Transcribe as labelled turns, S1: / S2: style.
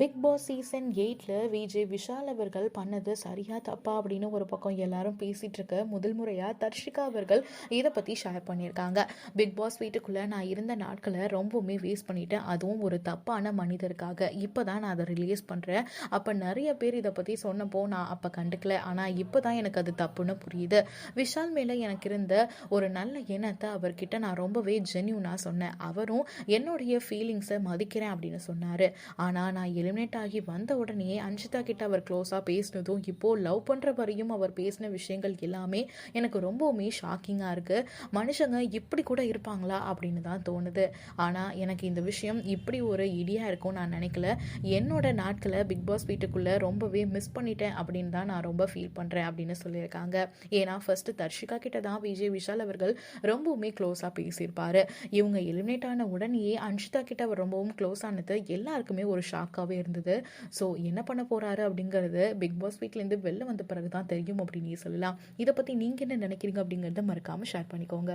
S1: Big Boss season எயிட்டில் விஜய் விஷால் அவர்கள் பண்ணது சரியா தப்பா அப்படின்னு ஒரு பக்கம் எல்லாரும் பேசிகிட்ருக்க இருக்க முதல் முறையாக தர்ஷிகா அவர்கள் இதை பற்றி ஷேர் பண்ணியிருக்காங்க பிக் பாஸ் வீட்டுக்குள்ளே நான் இருந்த நாட்களை ரொம்பவுமே வேஸ்ட் பண்ணிட்டேன். அதுவும் ஒரு தப்பான மனிதருக்காக. இப்போ தான் நான் அதை ரிலீஸ் பண்ணுறேன் அப்போ நிறைய பேர் இதை பற்றி சொன்னப்போ நான் அப்போ கண்டுக்கல. ஆனால் இப்போ தான் எனக்கு அது தப்புன்னு புரியுது. விஷால் மேலே எனக்கு இருந்த ஒரு நல்ல எண்ணத்தை அவர்கிட்ட நான் ரொம்பவே ஜென்யூனாக சொன்னேன். அவரும் என்னுடைய ஃபீலிங்ஸை மதிக்கிறேன் அப்படின்னு சொன்னார். ஆனால் நான் எலிமினேட் ஆகி வந்த உடனே அன்ஷிதா கிட்ட அவர் க்ளோஸாக பேசினதும் இப்போது லவ் பண்ணுற வரையும் அவர் பேசின விஷயங்கள் எல்லாமே எனக்கு ரொம்பவுமே ஷாக்கிங்காக இருக்குது மனுஷங்க இப்படி கூட இருப்பாங்களா அப்படின்னு தான் தோணுது. ஆனால் எனக்கு இந்த விஷயம் இப்படி ஒரு இடியாக இருக்கும் நான் நினைக்கல. என்னோட நாட்களை பிக் பாஸ் வீட்டுக்குள்ளே ரொம்பவே மிஸ் பண்ணிட்டேன் அப்படின்னு தான் நான் ரொம்ப ஃபீல் பண்ணுறேன் அப்படின்னு சொல்லியிருக்காங்க. ஏன்னா ஃபர்ஸ்ட் தர்ஷிகா கிட்ட தான் விஜய் விஷால் அவர்கள் ரொம்பவுமே க்ளோஸாக பேசியிருப்பாரு. இவங்க எலிமினேட் ஆன உடனேயே அன்ஷிதா கிட்ட அவர் ரொம்பவும் க்ளோஸ் ஆனது எல்லாருக்குமே ஒரு ஷாக்காகவே இருந்தது. ஸோ என்ன பண்ண போறாரு அப்படிங்கிறது பிக் பாஸ் வீட்லேருந்து வெளில வந்த பிறகு தான் தெரியும் அப்படின்னு சொல்லலாம். இதை பற்றி நீங்கள் என்ன நினைக்கிறீங்க அப்படிங்கிறத மறக்காமல் ஷேர் பண்ணிக்கோங்க.